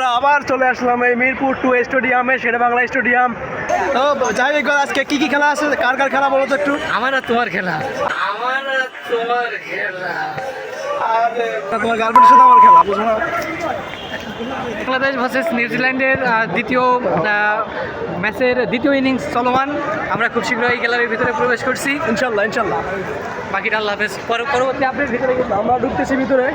আমরা আবার চলে আসলাম এই মিরপুর টু স্টেডিয়ামে শেরে বাংলা স্টেডিয়াম। তো যাই হোক আজকে কি কি খেলা আছে? কার কার খেলা বলো তো একটু? আমার আর তোমার খেলা। আমার আর তোমার খেলা। আর তোমার গার্লফ্রেন্ডের সাথে আমার খেলা বুঝো না। বাংলাদেশ ভার্সেস নিউজিল্যান্ডের দ্বিতীয় ম্যাচের দ্বিতীয় ইনিংস চলমান। আমরা খুব শীঘ্রই গ্যালারির ভিতরে প্রবেশ করছি। ইনশাল্লাহ ইনশাল্লাহ। বাকিটা আল্লাহ হাফেজ। পরবর্তী আপডেট ভিতরে আমরা ঢুকতেছি ভিতরে।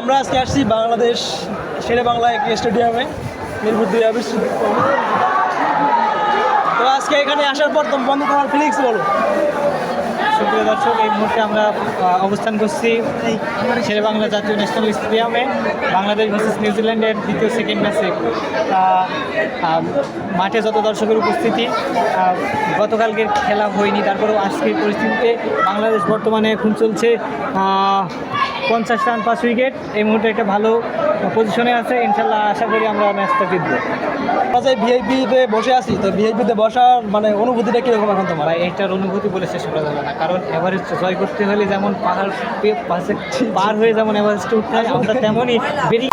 আমরা আজকে আসছি বাংলাদেশ শেরে বাংলা একটি স্টেডিয়ামে, মিরপুর দুই আবির তো আজকে এখানে আসার পর বন্ধু তোমার ফিলিংস বলো। সুপ্রিয় দর্শক, এই মুহূর্তে আমরা অবস্থান করছি শেরে বাংলা জাতীয় ন্যাশনাল স্টেডিয়ামে, বাংলাদেশ ভার্সেস নিউজিল্যান্ডের দ্বিতীয় সেকেন্ড ম্যাচে মাঠে যত দর্শকের উপস্থিতি গতকালকের খেলা হয়নি, তারপরেও আজকের পরিস্থিতিতে বাংলাদেশ বর্তমানে এখন চলছে পঞ্চাশ রান, পাঁচ উইকেট। এই মুহূর্তে একটা ভালো পজিশনে আছে ইনশাল্লাহ আশা করি আমরা ম্যাচটা জিতবো। আচ্ছা ভিআইপিতে বসে আছি তো ভিআইপিতে বসার মানে অনুভূতিটা কীরকম এখন তোমার? এইটার অনুভূতি বলে শেষ করা যাবে না কারণ এভারেস্ট জয় করতে হলে যেমন পাহাড় পাশে পার হয়ে যেমন এভারেস্ট উঠতে হয় আমরা তেমনই বেরিয়ে